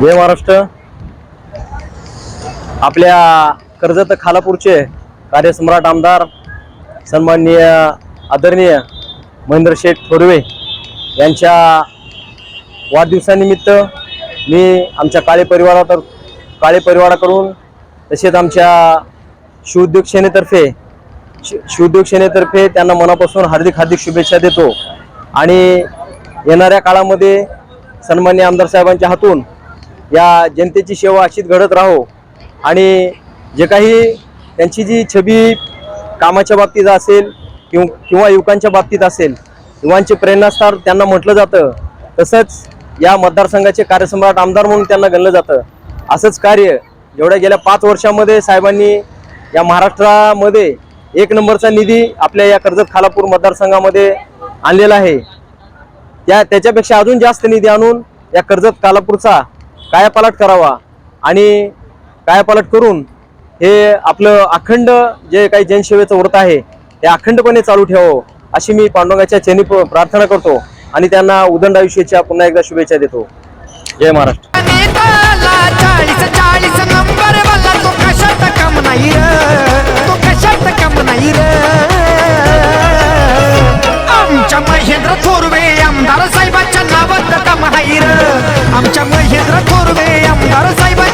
जय महाराष्ट्र. आपल्या कर्जत खालापूरचे कार्यसम्राट आमदार सन्माननीय आदरणीय महेंद्र शेठ थोरवे यांच्या वाढदिवसानिमित्त मी आमच्या काळे परिवारात काळे परिवाराकडून तसेच आमच्या शिवउद्योग सेनेतर्फे शि शिवउद्योग सेनेतर्फे त्यांना मनापासून हार्दिक हार्दिक शुभेच्छा देतो. आणि येणाऱ्या काळामध्ये सन्मान्य आमदार साहेबांच्या हातून या जनतेची सेवा अशीच घडत राहो. आणि जे काही त्यांची जी छबी कामाच्या बाबतीत असेल किंवा किंवा युवकांच्या बाबतीत असेल युवांचे प्रेरणास्थान त्यांना म्हटलं जातं. तसंच या मतदारसंघाचे कार्यसम्राट आमदार म्हणून त्यांना गणलं जातं. असंच कार्य जेवढ्या गेल्या पाच वर्षामध्ये साहेबांनी या महाराष्ट्रामध्ये एक नंबरचा निधी आपल्या या कर्जत खालापूर मतदारसंघामध्ये आणलेला आहे. त्या त्याच्यापेक्षा अजून जास्त निधी आणून या कर्जत कालापूरचा कायापालट करावा आणि कायापालट करून हे आपलं अखंड जे काही जनसेवेचं व्रत आहे ते अखंडपणे चालू ठेवावं अशी मी पांडुरंगाच्या चेनी प्रार्थना करतो आणि त्यांना उदंड आयुष्याच्या पुन्हा एकदा शुभेच्छा देतो. जय महाराष्ट्र. ஆந்திர குருவே அம்பர சைவ